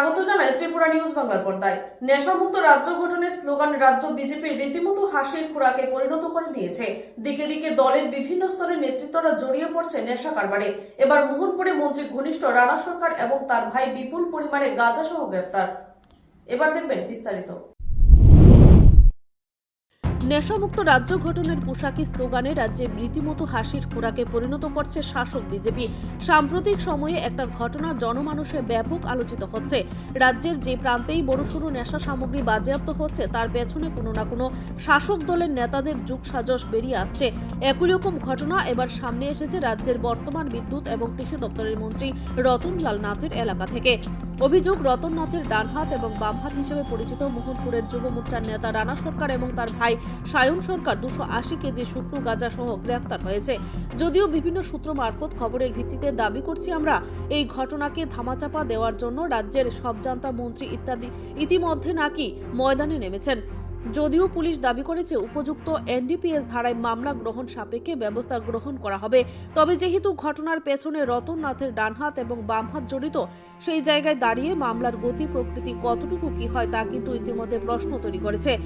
স্বাগত জানায় ত্রিপুরা নিউজ বাংলার পর্দায়। নেশামুক্ত রাজ্য গঠনের স্লোগান রাজ্য বিজেপির রীতিমতো হাসির খোরাকে পরিণত করে দিয়েছে। দিকে দিকে দলের বিভিন্ন স্তরের নেতৃত্বরা জড়িয়ে পড়ছে নেশা কারবারে। এবার মোহনপুরে মন্ত্রী ঘনিষ্ঠ রানা সরকার এবং তার ভাই বিপুল পরিমাণে গাঁজা সহ গ্রেপ্তার। এবার দেখবেন বিস্তারিত। নেশামুক্ত রাজ্য গঠনের পোশাকি স্লোগানে রাজ্যে রীতিমতো হাসির খোরাকে পরিণত করছে শাসক বিজেপি। সাম্প্রতিক সময়ে একটা ঘটনা জনমানুষে ব্যাপক আলোচিত হচ্ছে। রাজ্যের যে প্রান্তেই বড়সড় নেশা সামগ্রী বাজেয়াপ্ত হচ্ছে, তার পেছনে কোনো না কোনো শাসক দলের নেতাদের যুগ সাজস বেরিয়ে আসছে। একই রকম ঘটনা এবার সামনে এসেছে রাজ্যের বর্তমান বিদ্যুৎ এবং কৃষি দপ্তরের মন্ত্রী রতনলাল নাথের এলাকা থেকে। অভিযোগ, রতন নাথের ডানহাত এবং বামহাত হিসেবে পরিচিত মোহনপুরের যুব মোর্চার নেতা রানা সরকার এবং তার ভাই সায়ন সরকার দুশো আশি কেজি শুকনো গাঁজা সহ গ্রেপ্তার হয়েছে। যদিও বিভিন্ন সূত্র মারফত খবরের ভিত্তিতে দাবি করছি আমরা, এই ঘটনাকে ধামাচাপা দেওয়ার জন্য রাজ্যের সব সবজান্তা মন্ত্রী ইত্যাদি ইতিমধ্যে নাকি ময়দানে নেমেছেন। যদিও পুলিশ দাবি করেছে উপযুক্ত এনডিপিএস ধারায় মামলা গ্রহণ সাপেক্ষে ব্যবস্থা গ্রহণ করা হবে। তবে যেহেতু ঘটনার পেছনে রতননাথের ডানহাত এবং বামহাত জড়িত, সেই জায়গায় দাঁড়িয়ে মামলার গতি প্রকৃতি কতটুকু কি হয় তা কিন্তু ইতিমধ্যে প্রশ্ন তৈরি করেছে।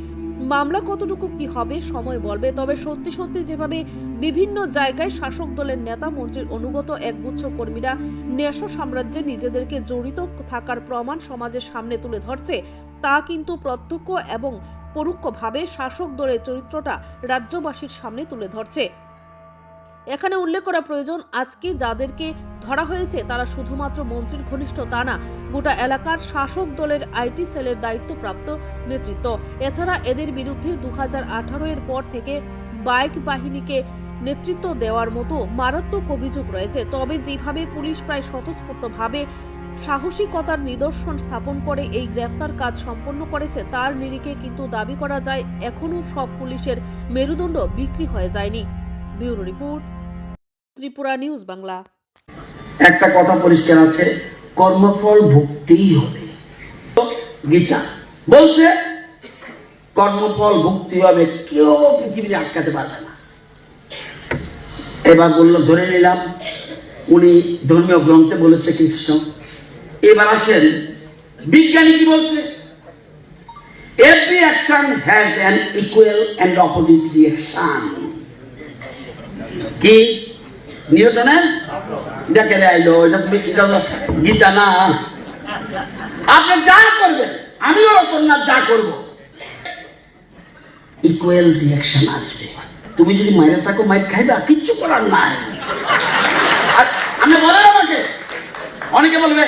মামলা কতটুকু কি হবে, সময় বলবে। তবে সত্যি সত্যি যেভাবে বিভিন্ন জায়গায় শাসক দলের নেতা, মন্ত্রীর অনুগত একগুচ্ছ কর্মীরা নেশা সাম্রাজ্যে নিজেদেরকে জড়িত থাকার প্রমাণ সমাজের সামনে তুলে ধরছে, তা কিন্তু প্রত্যক্ষ এবং পরোক্ষভাবে শাসক দলের চরিত্রটা রাজ্যবাসীর সামনে তুলে ধরছে। এখানে উল্লেখ করা প্রয়োজন, আজকে যাদেরকে ধরা হয়েছে, তারা শুধুমাত্র মন্ত্রীর ঘনিষ্ঠ তা না, গোটা এলাকার শাসক দলের আইটি সেলের দায়িত্বপ্রাপ্ত নেতৃত্ব। এছাড়া এদের বিরুদ্ধে দু হাজার আঠারো এর পর থেকে বাইক বাহিনীকে নেতৃত্ব দেওয়ার মতো মারাত্মক অভিযোগ রয়েছে। তবে যেভাবে পুলিশ প্রায় স্বতঃস্ফূর্তভাবে সাহসিকতার নিদর্শন স্থাপন করে এই গ্রেফতার কাজ সম্পন্ন করেছে, তার নিরিখে কিন্তু দাবি করা যায়, এখনও সব পুলিশের মেরুদণ্ড বিক্রি হয়ে যায়নি। Bureau report, Tripura news Bangla. একটা কথা পরিষ্কার আছে, কর্মফল ভুগতেই হবে। গীতা বলছে, কর্মফল ভুগতে হবে, কেউ পৃথিবীতে আটকাতে পারবে না। এবার বলল, ধরে নিলাম, উনি ধর্মীয় গ্রন্থে বলেছে কৃষ্ণ। এবার আসেন, বিজ্ঞানী কি বলছে? Every action has an equal and opposite reaction কি? নিউটনের এটা কেড়ে আইলো? এটা গীতা না? আপনি যা করবেন, আমিও রতননাথ যা করব। ইকুয়াল রিয়াকশন আসবে। তুমি যদি মায়ের থাকো মায়ের খাইবা, কিচ্ছু করার নাই। আর আপনি বলেন আমাকে। অনেকে বলবে